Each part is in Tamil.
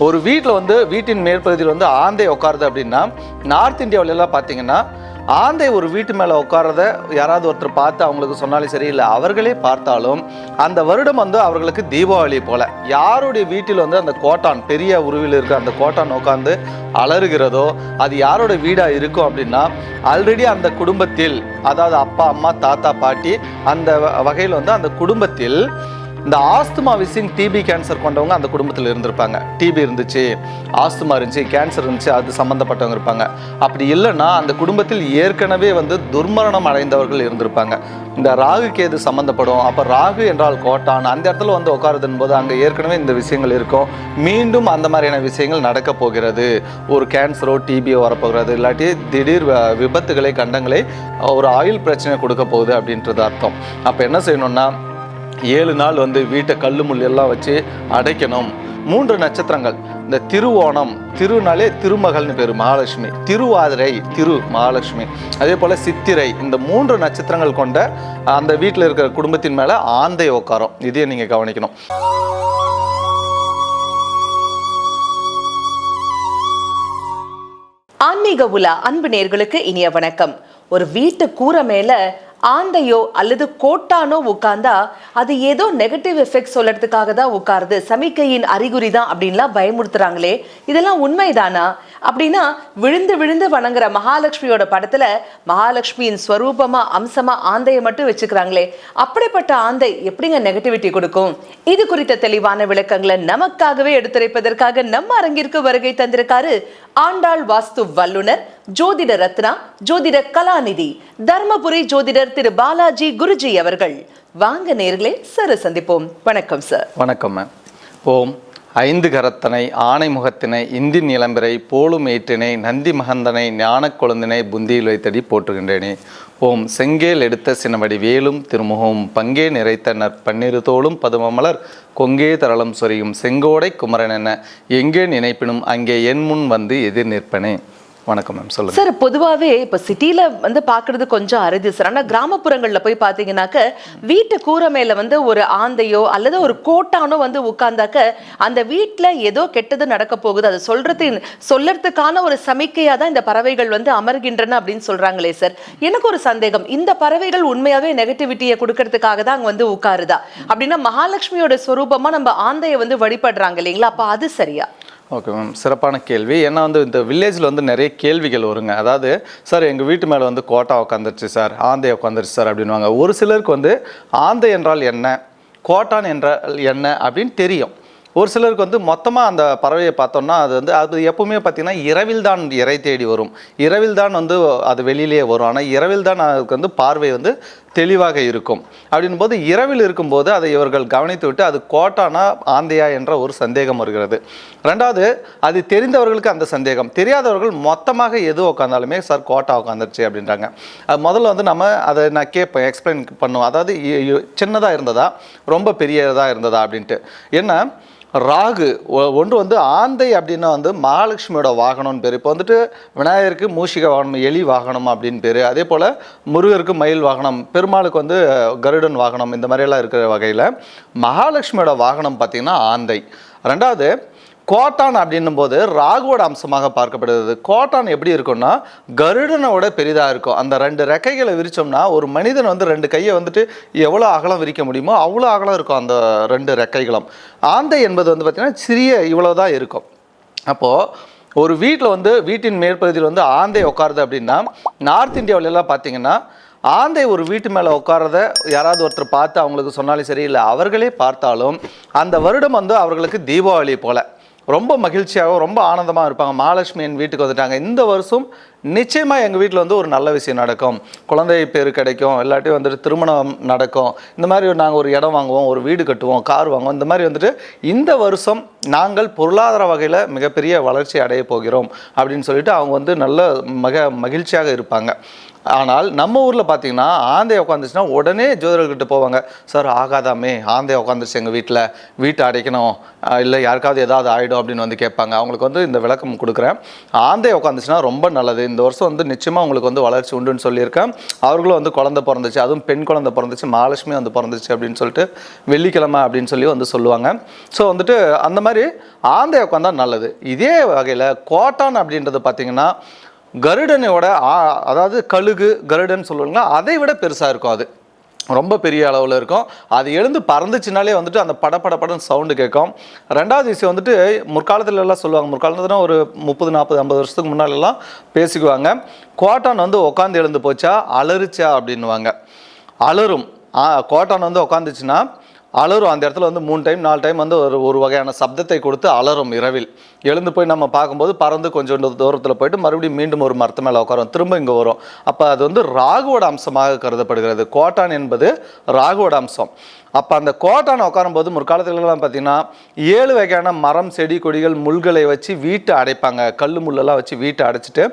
ஒரு வீட்டில் வந்து வீட்டின் மேற்பகுதியில் வந்து ஆந்தை உட்காருது அப்படின்னா நார்த் இந்தியாவுல எல்லாம் பார்த்தீங்கன்னா ஆந்தை ஒரு வீட்டு மேலே உட்காரத யாராவது ஒருத்தர் பார்த்து அவங்களுக்கு சொன்னாலும் சரி இல்லை அவர்களே பார்த்தாலும் அந்த வருடம் வந்து அவர்களுக்கு தீபாவளி போல. யாருடைய வீட்டில் வந்து அந்த கோட்டான் பெரிய உருவில் இருக்க அந்த கோட்டான் உட்காந்து அலறுகிறதோ அது யாரோட வீடாக இருக்கும் அப்படின்னா ஆல்ரெடி அந்த குடும்பத்தில் அதாவது அப்பா அம்மா தாத்தா பாட்டி அந்த வகையில் வந்து அந்த குடும்பத்தில் இந்த ஆஸ்துமா விசிங் டிபி கேன்சர் கொண்டவங்க அந்த குடும்பத்தில் இருந்திருப்பாங்க. டிபி இருந்துச்சு ஆஸ்துமா இருந்துச்சு கேன்சர் இருந்துச்சு அது சம்மந்தப்பட்டவங்க இருப்பாங்க. அப்படி இல்லைன்னா அந்த குடும்பத்தில் ஏற்கனவே வந்து துர்மரணம் அடைந்தவர்கள் இருந்திருப்பாங்க. இந்த ராகு கேது சம்மந்தப்படும் அப்போ ராகு என்றால் கோட்டான். அந்த இடத்துல வந்து உட்காருதுன் போது அங்கே ஏற்கனவே இந்த விஷயங்கள் இருக்கும். மீண்டும் அந்த மாதிரியான விஷயங்கள் நடக்க போகிறது. ஒரு கேன்சரோ டிபியோ வரப்போகிறது. இல்லாட்டி திடீர் வ- விபத்துகளை கண்டங்களை ஒரு ஆயுள் பிரச்சனை கொடுக்க போகுது அப்படின்றது அர்த்தம். அப்போ என்ன செய்யணும்னா ஏழு நாள் வந்து வீட்டை கல்லு முள் எல்லாம் வச்சு அடைக்கணும். மூன்று நட்சத்திரங்கள். இந்த திருவோணம் திருநாளே திருமகள்னு பேர் மகாலட்சுமி. திருவாதிரை திரு மகாலட்சுமி. அதே போல் சித்திரை இந்த மூன்று நட்சத்திரங்கள் கொண்ட அந்த வீட்டில் இருக்கிற குடும்பத்தின் மேலே ஆந்தை உட்காரம் இதையும் நீங்கள் கவனிக்கணும். ஆன்மீக உலா அன்பு நேர்களுக்கு இனிய வணக்கம். ஒரு வீட்டு கூரை மேல ஆந்தையோ அல்லது கோட்டானோ உட்கார்ந்தா அது ஏதோ நெகட்டிவ் எஃபெக்ட் சொல்றதுக்காக தான் உட்காருது. சமிக்கையின் அறிகுறி தான் அப்படின்லாம் பயமுறுத்துறாங்களே. இதெல்லாம் உண்மைதானா? அப்படின்னா விழுந்து விழுந்து வணங்குற மகாலட்சுமியோட படத்துல மகாலட்சுமியின் ஸ்வரூபமா அம்சமா ஆந்தையை மட்டும் வச்சுக்கிறாங்களே. அப்படிப்பட்ட ஆந்தை எப்படிங்க நெகட்டிவிட்டி கொடுக்கும்? இது குறித்த தெளிவான விளக்கங்களை நமக்காகவே எடுத்துரைப்பதற்காக நம்ம அரங்கிற்கு வருகை தந்திருக்காரு ஆண்டாள் வாஸ்து வல்லுனர் ஜோதிட ரத்னா ஜோதிட கலாநிதி தர்மபுரி ஜோதிடர் திரு பாலாஜி குருஜி அவர்கள். வாங்க நேர்களே சார் சந்திப்போம். வணக்கம் சார் வணக்கம் மேம் ஓம் ஐந்து கரத்தனை ஆனை முகத்தினை இந்தி நிலம்பிரை போலும் ஏற்றினை நந்தி மகந்தனை ஞானக் கொழுந்தினை புந்தியில் வைத்தடி போற்றுகின்றேனே. ஓம் செங்கேல் எடுத்த சினவடி வேலும் திருமுகம் பங்கே நிறைத்த நற்பன்னிரு தோளும் பதுமமலர் கொங்கே தரளம் சொரியும் செங்கோடை குமரன் என எங்கே நினைப்பினும் அங்கே என் முன் வந்து எதிர் நிற்பனே. வணக்கம் மேம் சொல்லுங்கள் சார் பொதுவாகவே இப்போ சிட்டியில் வந்து பார்க்குறது கொஞ்சம் அரிது சார். ஆனால் கிராமப்புறங்களில் போய் பார்த்தீங்கன்னாக்க வீட்டு கூரை மேலே வந்து ஒரு ஆந்தையோ அல்லது ஒரு கோட்டானோ வந்து உட்கார்ந்தாக்க அந்த வீட்டில் ஏதோ கெட்டது நடக்க போகுது. அதை சொல்றது சொல்லறதுக்கான ஒரு சமிக்கையாக தான் இந்த பறவைகள் வந்து அமர்கின்றன அப்படின்னு சொல்கிறாங்களே சார். எனக்கு ஒரு சந்தேகம். இந்த பறவைகள் உண்மையாகவே நெகட்டிவிட்டியை கொடுக்கறதுக்காக தான் அங்கே வந்து உட்காருதா? அப்படின்னா மகாலட்சுமியோட ஸ்வரூபமாக நம்ம ஆந்தையை வந்து வழிபடுறாங்க இல்லைங்களா? அப்போ அது சரியா? ஓகே மேம் சிறப்பான கேள்வி. ஏன்னா வந்து இந்த வில்லேஜில் வந்து நிறைய கேள்விகள் வருங்க. அதாவது சார் எங்கள் வீட்டு மேலே வந்து கோட்டா உட்காந்துருச்சு சார் ஆந்தை உட்காந்துருச்சு சார் அப்படின்வாங்க ஒரு சிலருக்கு வந்து ஆந்தை என்றால் என்ன? கோட்டான் என்றால் என்ன? அப்படின்னு தெரியும். ஒரு சிலருக்கு வந்து மொத்தமாக அந்த பறவையை பார்த்தோம்னா அது வந்து அது எப்பவுமே பார்த்திங்கன்னா இரவில் தான் இறை தேடி வரும். இரவில் தான் வந்து அது வெளியிலேயே வரும். ஆனால் இரவில் தான் அதுக்கு வந்து பார்வை வந்து தெளிவாக இருக்கும். அப்படின் போது இரவில் இருக்கும்போது அதை இவர்கள் கவனித்து விட்டு அது கோட்டானா ஆந்தையா என்ற ஒரு சந்தேகம் வருகிறது. ரெண்டாவது அது தெரிந்தவர்களுக்கு அந்த சந்தேகம். தெரியாதவர்கள் மொத்தமாக எது உட்காந்தாலுமே சார் கோட்டா உட்காந்துருச்சு அப்படின்றாங்க. அது முதல்ல வந்து நம்ம அதை நான் கேட்பேன் எக்ஸ்பிளைன் பண்ணுவோம். அதாவது சின்னதாக இருந்ததா? ரொம்ப பெரியதாக இருந்ததா? அப்படின்ட்டு. என்ன? ராகு ஒ- ஒன்று வந்து ஆந்தை அப்படின்னா வந்து மகாலட்சுமியோட வாகனம்னு பேர். இப்போ வந்துட்டு விநாயகருக்கு மூஷிக வாகனம் எலி வாகனம் அப்படின்னு பேர். அதே போல் முருகருக்கு மயில் வாகனம் பெருமாளுக்கு வந்து கருடன் வாகனம் இந்த மாதிரியெல்லாம் இருக்கிற வகையில் மகாலட்சுமியோட வாகனம் பார்த்திங்கன்னா ஆந்தை. ரெண்டாவது கோட்டான் அப்படின்னும் போது ராகுவோட அம்சமாக பார்க்கப்படுகிறது. கோட்டான் எப்படி இருக்கும்னா கருடனோட பெரிதாக இருக்கும். அந்த ரெண்டு ரெக்கைகளை விரிச்சோம்னா ஒரு மனிதன் வந்து ரெண்டு கையை வந்துட்டு எவ்வளோ அகலம் விரிக்க முடியுமோ அவ்வளோ அகலம் இருக்கும் அந்த ரெண்டு ரெக்கைகளும். ஆந்தை என்பது வந்து பார்த்திங்கன்னா சிறிய இவ்வளோ தான் இருக்கும். அப்போது ஒரு வீட்டில் வந்து வீட்டின் மேற்பகுதியில் வந்து ஆந்தை உட்காருது அப்படின்னா நார்த் இந்தியாவுல எல்லாம் பார்த்தீங்கன்னா ஆந்தை ஒரு வீட்டு மேலே உட்காரத யாராவது ஒருத்தர் பார்த்து அவங்களுக்கு சொன்னாலும் சரி இல்லை அவர்களே பார்த்தாலும் அந்த வருடம் வந்து அவர்களுக்கு தீபாவளி போல. ரொம்ப மகிழ்ச்சியாகவும் ரொம்ப ஆனந்தமாக இருப்பாங்க. மகாலட்சுமி என் வீட்டுக்கு வந்துட்டாங்க. இந்த வருஷம் நிச்சயமாக எங்கள் வீட்டில் வந்து ஒரு நல்ல விஷயம் நடக்கும். குழந்தை பேர் கிடைக்கும் இல்லாட்டி வந்துட்டு திருமணம் நடக்கும். இந்த மாதிரி நாங்கள் ஒரு இடம் வாங்குவோம் ஒரு வீடு கட்டுவோம் கார் வாங்குவோம். இந்த மாதிரி வந்துட்டு இந்த வருஷம் நாங்கள் பொருளாதார வகையில் மிகப்பெரிய வளர்ச்சி அடைய போகிறோம் அப்படின்னு சொல்லிட்டு அவங்க வந்து நல்ல மக மகிழ்ச்சியாக இருப்பாங்க. ஆனால் நம்ம ஊரில் பார்த்தீங்கன்னா ஆந்தை உட்காந்துச்சுன்னா உடனே ஜோதிடர்கிட்ட போவாங்க சார் ஆகாதாமே ஆந்தை உட்காந்துச்சு எங்கள் வீட்டில் வீட்டை அடைக்கணும் இல்லை யாருக்காவது ஏதாவது ஆகிடும் அப்படின்னு வந்து கேட்பாங்க. அவங்களுக்கு வந்து இந்த விளக்கம் கொடுக்குறேன். ஆந்தை உட்காந்துச்சுன்னா ரொம்ப நல்லது. இந்த வருஷம் வந்து நிச்சயமாக அவங்களுக்கு வந்து வளர்ச்சி உண்டுன்னு சொல்லியிருக்கேன். அவர்களும் வந்து குழந்தை பிறந்துச்சு அதுவும் பெண் குழந்தை பிறந்துச்சு மகாலட்சுமி வந்து பிறந்துச்சு அப்படின்னு சொல்லிட்டு வெள்ளிக்கிழமை அப்படின்னு சொல்லி வந்து சொல்லுவாங்க. ஸோ வந்துட்டு அந்த மாதிரி ஆந்தை உட்காந்தா நல்லது. இதே வகையில் கோட்டான் அப்படின்றது பார்த்திங்கன்னா கருடனோட ஆ- அதாவது கழுகு கருடன் சொல்லுவாங்களா? அதை விட பெருசாக இருக்கும் அது. ரொம்ப பெரிய அளவில் இருக்கும். அது எழுந்து பறந்துச்சுனாலே வந்துட்டு அந்த பட பட சவுண்டு கேட்கும். ரெண்டாவது விஷயம் வந்துட்டு முற்காலத்துல எல்லாம் சொல்லுவாங்க. முற்காலத்துலனா ஒரு முப்பது நாற்பது ஐம்பது வருஷத்துக்கு முன்னாலெல்லாம் பேசிக்குவாங்க. கோட்டான் வந்து உட்காந்து எழுந்து போச்சா? அலறுச்சா? அப்படின்னுவாங்க. அலறும். கோட்டான் வந்து உட்காந்துச்சுன்னா அலறும் அந்த இடத்துல வந்து மூணு டைம் நாலு டைம் வந்து ஒரு ஒரு வகையான சப்தத்தை கொடுத்து அலறும் இரவில். எழுந்து போய் நம்ம பார்க்கும்போது பறந்து கொஞ்சம் தூரத்தில் போயிட்டு மறுபடியும் மீண்டும் ஒரு மரத்து மேலே உட்காரும். திரும்ப இங்கே வரும். அப்போ அது வந்து ராகுவோட அம்சமாக கருதப்படுகிறது. கோட்டான் என்பது ராகுவோட அம்சம். அப்போ அந்த கோட்டான் உட்காரும்போது முற்காலத்துலலாம் பார்த்தீங்கன்னா ஏழு வகையான மரம் செடி கொடிகள் முள்களை வச்சு வீட்டை அடைப்பாங்க. கல் முள்ளெல்லாம் வச்சு வீட்டை அடைச்சிட்டு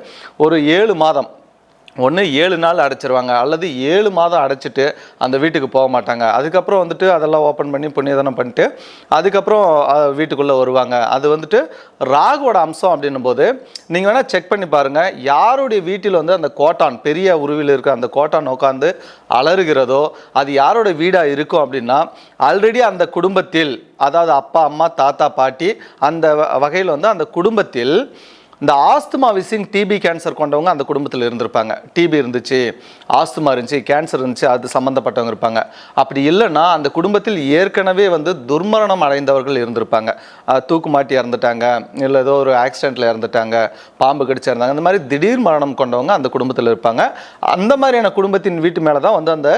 ஒரு ஏழு மாதம் ஒன்று ஏழு நாள் அடைச்சிருவாங்க. அல்லது ஏழு மாதம் அடைச்சிட்டு அந்த வீட்டுக்கு போக மாட்டாங்க. அதுக்கப்புறம் வந்துட்டு அதெல்லாம் ஓப்பன் பண்ணி புண்ணியதானம் பண்ணிட்டு அதுக்கப்புறம் வீட்டுக்குள்ளே வருவாங்க. அது வந்துட்டு ராகுவோட அம்சம் அப்படின்னும் போது நீங்கள் வேணால் செக் பண்ணி பாருங்கள் யாருடைய வீட்டில் வந்து அந்த கோட்டான் பெரிய உருவில் இருக்க அந்த கோட்டான் உட்காந்து அலறுகிறதோ அது யாரோட வீடாக இருக்கும் அப்படின்னா ஆல்ரெடி அந்த குடும்பத்தில் அதாவது அப்பா அம்மா தாத்தா பாட்டி அந்த வகையில் வந்து அந்த குடும்பத்தில் இந்த ஆஸ்துமா விசிங் டிபி கேன்சர் கொண்டவங்க அந்த குடும்பத்தில் இருந்திருப்பாங்க. டிபி இருந்துச்சு ஆஸ்துமா இருந்துச்சு கேன்சர் இருந்துச்சு அது சம்மந்தப்பட்டவங்க இருப்பாங்க. அப்படி இல்லைன்னா அந்த குடும்பத்தில் ஏற்கனவே வந்து துர்மரணம் அடைந்தவர்கள் இருந்திருப்பாங்க. தூக்கு மாட்டி இறந்துட்டாங்க இல்லை ஏதோ ஒரு ஆக்சிடெண்ட்டில் இறந்துட்டாங்க பாம்பு கடிச்சு இறந்தாங்க அந்த மாதிரி திடீர் மரணம் கொண்டவங்க அந்த குடும்பத்தில் இருப்பாங்க. அந்த மாதிரியான குடும்பத்தின் வீட்டு மேலே தான் வந்து அந்த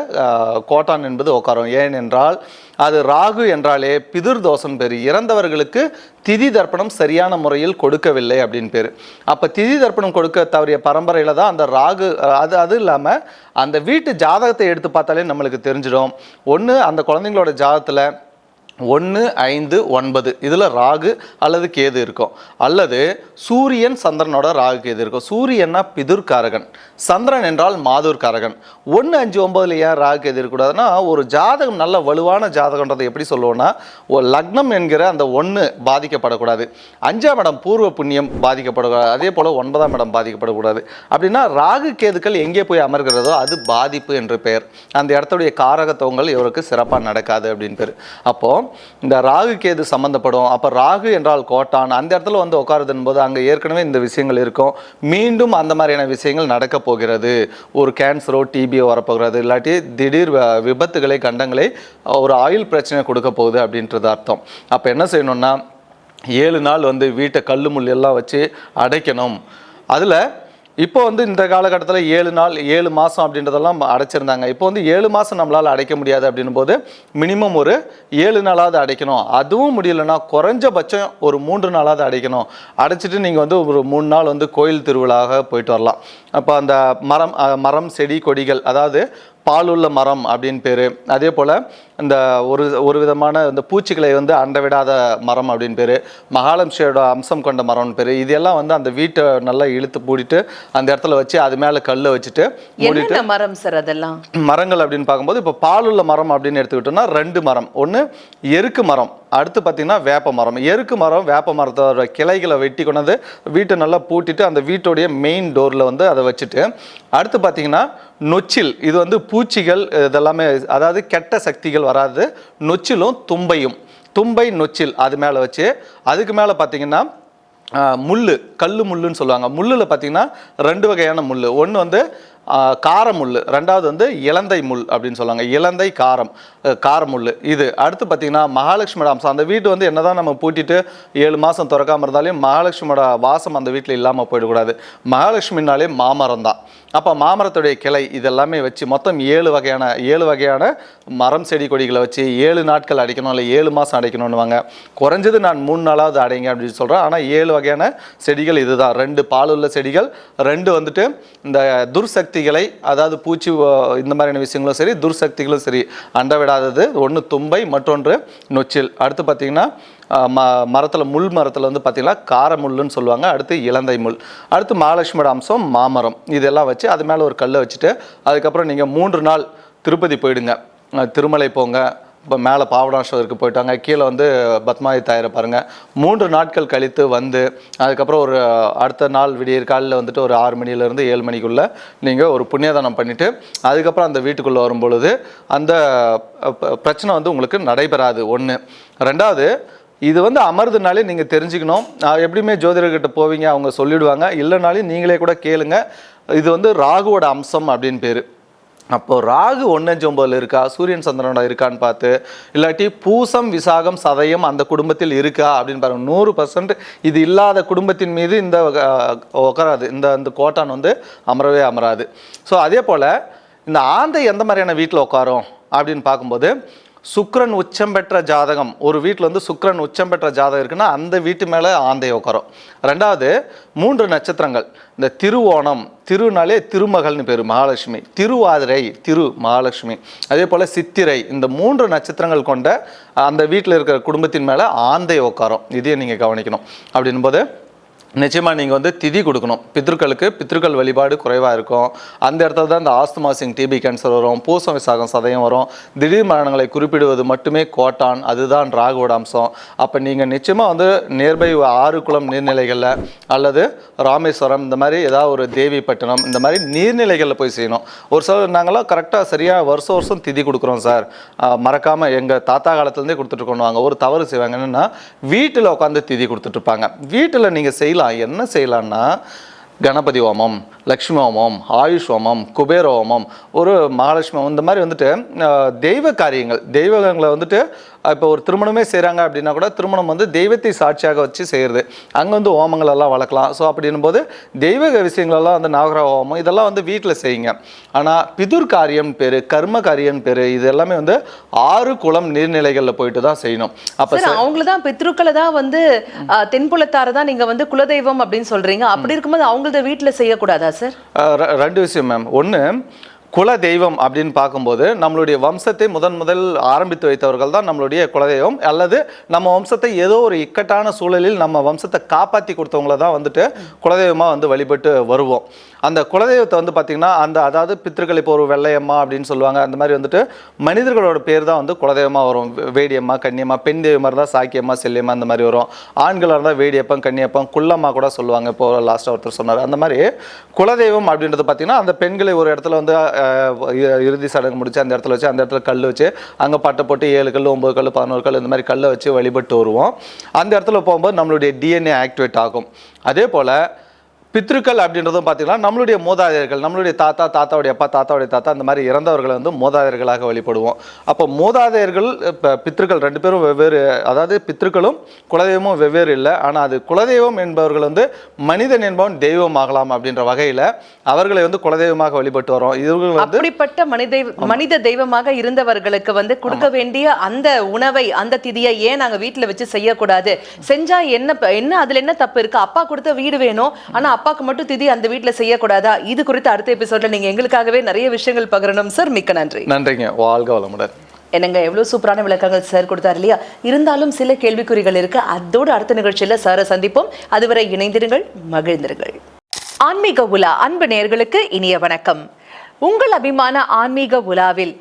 கோட்டான் என்பது உட்காரும். ஏனென்றால் அது ராகு என்றாலே பிதிர் தோஷம் பேர் இறந்தவர்களுக்கு திதி தர்ப்பணம் சரியான முறையில் கொடுக்கவில்லை அப்படின்னு பேர். அப்போ திதி தர்ப்பணம் கொடுக்க தவறிய பரம்பரையில் தான் அந்த ராகு அது அது இல்லாமல் அந்த வீட்டு ஜாதகத்தை எடுத்து பார்த்தாலே நம்மளுக்கு தெரிஞ்சிடும். ஒன்று அந்த குழந்தைங்களோட ஜாதகத்தில் ஒன்று ஐந்து ஒன்பது. இதில் ராகு அல்லது கேது இருக்கும். அல்லது சூரியன் சந்திரனோட ராகு கேது இருக்கும். சூரியன்னா பிதுர்காரகன். சந்திரன் என்றால் மாதுர்காரகன். ஒன்று அஞ்சு ஒம்பதுல ஏன் ராகு கேது இருக்கக்கூடாதுன்னா ஒரு ஜாதகம் நல்ல வலுவான ஜாதகன்றதை எப்படி சொல்லுவோன்னா ஒரு லக்னம் என்கிற அந்த ஒன்று பாதிக்கப்படக்கூடாது. அஞ்சாம் இடம் பூர்வ புண்ணியம் பாதிக்கப்படக்கூடாது. அதே போல் ஒன்பதாம் இடம் பாதிக்கப்படக்கூடாது. அப்படின்னா ராகு கேதுக்கள் எங்கே போய் அமர்கிறதோ அது பாதிப்பு என்று பெயர். அந்த இடத்துடைய காரகத்துவங்கள் இவருக்கு சிறப்பாக நடக்காது அப்படின்னு பேர். அப்போது இந்த ராகு கேது சம்மந்தப்படும் அப்போ ராகு என்றால் கோட்டான். அந்த இடத்துல வந்து உட்காருதுன் போது அங்கே ஏற்கனவே இந்த விஷயங்கள் இருக்கும். மீண்டும் அந்த மாதிரியான விஷயங்கள் நடக்கப் போகிறது. ஒரு கேன்சரோ டிபியோ வரப்போகிறது. இல்லாட்டி திடீர் வ- விபத்துகளை கண்டங்களை ஒரு ஆயுள் பிரச்சனை கொடுக்க போகுது அப்படின்றது அர்த்தம். அப்போ என்ன செய்யணும்னா ஏழு நாள் வந்து வீட்டை கல் முள் எல்லாம் வச்சு அடைக்கணும். அதில் இப்போ வந்து இந்த காலகட்டத்தில் ஏழு நாள் ஏழு மாதம் அப்படின்றதெல்லாம் அடைச்சிருந்தாங்க. இப்போ வந்து ஏழு மாதம் நம்மளால் அடைக்க முடியாது அப்படின்னும் போது மினிமம் ஒரு ஏழு நாளாவது அடைக்கணும். அதுவும் முடியலன்னா குறைஞ்சபட்சம் ஒரு மூன்று நாளாவது அடைக்கணும். அடைச்சிட்டு நீங்கள் வந்து ஒரு மூணு நாள் வந்து கோயில் திருவிழாவாக போயிட்டு வரலாம். அப்போ அந்த மரம் மரம் செடி கொடிகள் அதாவது பாலுள்ள மரம் அப்படின்னு பேர். அதே போல் இந்த ஒரு ஒரு விதமான இந்த பூச்சிகளை வந்து அண்ட விடாத மரம் அப்படின்னு பேர். மகாலட்சுமியோட அம்சம் கொண்ட மரம்னு பேர். இதெல்லாம் வந்து அந்த வீட்டை நல்லா இழுத்து பூடிட்டு அந்த இடத்துல வச்சு அது மேலே கல்லை வச்சுட்டு மூடிட்டு மரம் சார் அதெல்லாம்? மரங்கள் அப்படின்னு பார்க்கும்போது இப்போ பாலுள்ள மரம் அப்படின்னு எடுத்துக்கிட்டோம்னா ரெண்டு மரம். ஒன்று எருக்கு மரம். அடுத்து பார்த்தீங்கன்னா வேப்ப மரம். எருக்கு மரம் வேப்ப மரத்தோட கிளைகளை வெட்டி கொண்டாந்து வீட்டை நல்லா பூட்டிட்டு அந்த வீட்டோடைய மெயின் டோரில் வந்து அதை வச்சுட்டு அடுத்து பார்த்தீங்கன்னா நொச்சில். இது வந்து பூச்சிகள் இதெல்லாமே அதாவது கெட்ட சக்திகள் வராது. நொச்சிலும் தும்பையும். தும்பை நொச்சில் அது மேலே வச்சு அதுக்கு மேலே பார்த்தீங்கன்னா முள் கல் முள்ளுன்னு சொல்லுவாங்க. முள்ளில் பார்த்தீங்கன்னா ரெண்டு வகையான முள் ஒன்று வந்து காரமுள் கார முள் ரெண்டாவது வந்து இலந்தை முள் அப்படின்னு சொல்லுவாங்க. இலந்தை காரம். காரமுள் முள் இது. அடுத்து பார்த்தீங்கன்னா மகாலட்சுமியோட அம்சம் அந்த வீடு வந்து என்னதான் நம்ம பூட்டிட்டு ஏழு மாதம் திறக்காமல் இருந்தாலும் மகாலட்சுமியோட வாசம் அந்த வீட்டில் இல்லாமல் போயிடக்கூடாது. மகாலட்சுமினாலே மாமரம் தான். அப்போ மாமரத்துடைய கிளை இதெல்லாமே வச்சு மொத்தம் ஏழு வகையான ஏழு வகையான மரம் செடி கொடிகளை வச்சு ஏழு நாட்கள் அடைக்கணும் இல்லை ஏழு மாதம் அடைக்கணும்னுவாங்க. குறைஞ்சது நான் மூணு நாளாவது அடைங்க அப்படின்னு சொல்கிறேன் ஆனால் ஏழு வகையான செடிகள் இதுதான். ரெண்டு பாலுள்ள செடிகள் ரெண்டு வந்துட்டு இந்த துர்சக்தி சக்திகளை அதாவது பூச்சி இந்த மாதிரியான விஷயங்களும் சரி துர்சக்திகளும் சரி அண்டவிடாதது. ஒன்று தும்பை மற்றொன்று நொச்சில். அடுத்து பார்த்தீங்கன்னா ம மரத்தில் முள் மரத்தில் வந்து பார்த்தீங்கன்னா காரமுள்ளுன்னு சொல்லுவாங்க. அடுத்து இலந்தை முள். அடுத்து மகாலட்சுமியோட அம்சம் மாமரம். இதெல்லாம் வச்சு அது மேலே ஒரு கல்லை வச்சுட்டு அதுக்கப்புறம் நீங்கள் மூன்று நாள் திருப்பதி போயிடுங்க. திருமலை போங்க. இப்போ மேலே பாவனாஸ்வருக்கு போயிட்டாங்க. கீழே வந்து பத்மாதி தாயரை பாருங்கள் மூன்று நாட்கள் கழித்து வந்து அதுக்கப்புறம் ஒரு அடுத்த நாள் விடியற் காலையில் வந்துட்டு ஒரு ஆறு மணிலேருந்து ஏழு மணிக்குள்ளே நீங்கள் ஒரு புண்ணியதானம் பண்ணிவிட்டு அதுக்கப்புறம் அந்த வீட்டுக்குள்ளே வரும் பொழுது அந்த ப- பிரச்சனை வந்து உங்களுக்கு நடைபெறாது. ஒன்று ரெண்டாவது இது வந்து அமர்துனாலே நீங்கள் தெரிஞ்சுக்கணும். நான் எப்படியுமே ஜோதிடர்கிட்ட போவீங்க அவங்க சொல்லிவிடுவாங்க இல்லைனாலும் நீங்களே கூட கேளுங்க. இது வந்து ராகுவோட அம்சம் அப்படின்னு பேர். அப்போ ராகு ஒன்னஞ்சு ஒன்பதுல இருக்கா? சூரியன் சந்திரனோட இருக்கான்னு பார்த்து இல்லாட்டி பூசம் விசாகம் சதயம் அந்த குடும்பத்தில் இருக்கா? அப்படின்னு பாருங்க. நூறு பர்சன்ட் இது இல்லாத குடும்பத்தின் மீது இந்த உக்கராது. உட்காராது இந்த இந்த கோட்டான் வந்து அமரவே அமராது. ஸோ அதே போல் இந்த ஆந்தை எந்த மாதிரியான வீட்டில் உட்காரும் அப்படின்னு பார்க்கும்போது சுக்ரன் உச்சம் பெற்ற ஜாதகம். ஒரு வீட்டில் வந்து சுக்ரன் உச்சம் பெற்ற ஜாதகம் இருக்குன்னா அந்த வீட்டு மேலே ஆந்தை உட்காரும். ரெண்டாவது மூன்று நட்சத்திரங்கள். இந்த திருவோணம் திருனாலே திருமகள்னு பேர் மகாலட்சுமி. திருவாதிரை திரு மகாலட்சுமி. அதே போல் சித்திரை இந்த மூன்று நட்சத்திரங்கள் கொண்ட அந்த வீட்டில் இருக்கிற குடும்பத்தின் மேலே ஆந்தை உட்காரும். இதையும் நீங்கள் கவனிக்கணும். அப்படின்போது நிச்சயமாக நீங்கள் வந்து திதி கொடுக்கணும். பித்ருக்களுக்கு பித்ருக்கள் வழிபாடு குறைவாக இருக்கும். அந்த இடத்துல தான் இந்த ஆஸ்துமாசிங் டிபி கேன்சர் வரும் பூசம் விசாகம் சதயம் வரும். திடீர் மரணங்களை குறிப்பிடுவது மட்டுமே கோட்டான் அதுதான் ராகுவோட அம்சம். அப்போ நீங்கள் நிச்சயமாக வந்து நியர்பை ஆறு குளம் நீர்நிலைகளில் அல்லது ராமேஸ்வரம் இந்த மாதிரி ஏதாவது ஒரு தேவிப்பட்டினம் இந்த மாதிரி நீர்நிலைகளில் போய் செய்யணும். ஒரு சிலர் நாங்களாம் கரெக்டாக சரியாக வருஷம் வருஷம் திதி கொடுக்குறோம் சார். மறக்காமல் எங்கள் தாத்தா காலத்துலேருந்தே கொடுத்துட்டு கொண்டுவாங்க ஒரு தவறு செய்வாங்க. என்னென்னா வீட்டில் உட்காந்து திதி கொடுத்துட்ருப்பாங்க வீட்டில் நீங்கள் செய்யலாம். என்ன செய்யலாம்னா கணபதி ஹோமம் லக்ஷ்மி ஹோமம் ஆயுஷ் ஹோமம் குபேர ஹோமம் ஒரு மகாலட்சுமி இந்த மாதிரி வந்துட்டு தெய்வ காரியங்கள் தெய்வங்களை வந்துட்டு இப்போ ஒரு திருமணமே செய்கிறாங்க அப்படின்னா கூட திருமணம் வந்து தெய்வத்தை சாட்சியாக வச்சு செய்கிறது அங்கே வந்து ஹோமங்கள் எல்லாம் வளர்க்கலாம். ஸோ அப்படின்னும் போது தெய்வ விஷயங்களெல்லாம் வந்து நவகிரக ஹோமம் இதெல்லாம் வந்து வீட்டில் செய்யுங்க. ஆனால் பிதுர் காரியம் பேர் கர்ம காரியம் பேர் இது எல்லாமே வந்து ஆறு குளம் நீர்நிலைகளில் போயிட்டு தான் செய்யணும். அப்போ அவங்கள தான் பித்ருக்களை தான் வந்து தென்புலத்தாரை தான் நீங்க வந்து குலதெய்வம் அப்படின்னு சொல்றீங்க. அப்படி இருக்கும்போது அவங்களத வீட்டுல செய்யக்கூடாதா சார்? ரெண்டு விஷயம் மேம் ஒன்று குல தெய்வம் அப்படின்னு பார்க்கும்போது நம்மளுடைய வம்சத்தை முதன் முதல் ஆரம்பித்து வைத்தவர்கள் தான் நம்மளுடைய குலதெய்வம். அல்லது நம்ம வம்சத்தை ஏதோ ஒரு இக்கட்டான சூழலில் நம்ம வம்சத்தை காப்பாற்றி கொடுத்தவங்கள தான் வந்துட்டு குலதெய்வமாக வந்து வழிபட்டு வருவோம். அந்த குலதெய்வத்தை வந்து பார்த்திங்கன்னா அந்த அதாவது பித்திருக்கள் இப்போ ஒரு வெள்ளையம்மா அப்படின்னு சொல்லுவாங்க. அந்த மாதிரி வந்துட்டு மனிதர்களோட பேர் தான் வந்து குலதெய்வமாக வரும். வேடியம்மா கன்னியம்மா பெண் தெய்வமாக இருந்தால் சாக்கியம்மா செல்லியம்மா அந்த மாதிரி வரும். ஆண்களாக இருந்தால் வேடியப்பம் கன்னியப்பம் குள்ளம்மா கூட சொல்லுவாங்க. இப்போ லாஸ்ட்டாக ஒருத்தர் சொன்னார். அந்த மாதிரி குலதெய்வம் அப்படின்றது பார்த்திங்கன்னா அந்த பெண்களை ஒரு இடத்துல வந்து இ- இறுதி சடங்கு முடிச்சு அந்த இடத்துல வச்சு அந்த இடத்துல கல் வச்சு அங்கே பட்டை போட்டு ஏழு கல் ஒம்பது கல் பதினோரு கல் இந்த மாதிரி கல்லை வச்சு வழிபட்டு வருவோம். அந்த இடத்துல போகும்போது நம்மளுடைய டிஎன்ஏ ஆக்டிவேட் ஆகும். அதே போல் பித்ருக்கள் அப்படின்றதும் பார்த்தீங்கன்னா நம்மளுடைய மூதாதையர்கள் நம்மளுடைய தாத்தா தாத்தாவுடைய அப்பா தாத்தாவுடைய தாத்தா அந்த மாதிரி இறந்தவர்களை வந்து மூதாதையர்களாக வழிபடுவோம். அப்போ மூதாதையர்கள் இப்போ பித்ருக்கள் ரெண்டு பேரும் வெவ்வேறு அதாவது பித்ருக்களும் குலதெய்வமும் வெவ்வேறு இல்லை. ஆனால் அது குலதெய்வம் என்பவர்கள் வந்து மனிதன் என்பவன் தெய்வம் ஆகலாம் அப்படின்ற வகையில் அவர்களை வந்து குலதெய்வமாக வழிபட்டு வரோம். இவர்கள் வந்து அப்படிப்பட்ட மனித மனித தெய்வமாக இருந்தவர்களுக்கு வந்து கொடுக்க வேண்டிய அந்த உணவை அந்த திதியை ஏன் நாங்க வீட்டுல வச்சு செய்யக்கூடாது? செஞ்சா என்ன என்ன அதுல என்ன தப்பு இருக்கு? அப்பா கொடுத்த வீடு வேணும். ஆனா அப்பாக்கு மட்டும் திதி அந்த வீட்டுல செய்யக்கூடாதா? இது குறித்து அடுத்த எபிசோட்ல நீங்க எங்களுக்காகவே நிறைய விஷயங்கள் பகிரணும். சார் மிக்க நன்றி. நன்றிங்க. வாழ்க வளமுடன். என்னங்க எவ்வளவு சூப்பரான விளக்கங்கள் சார் கொடுத்தாரு இல்லையா? இருந்தாலும் சில கேள்விக்குறிகள் இருக்கு. அதோடு அடுத்த நிகழ்ச்சியில சாரை சந்திப்போம். அதுவரை இணைந்திருங்கள் மகிழ்ந்திருங்கள். ஆன்மீக உலா அன்பு நேயர்களுக்கு இனிய வணக்கம். உங்கள் அபிமான ஆன்மீக உலாவில்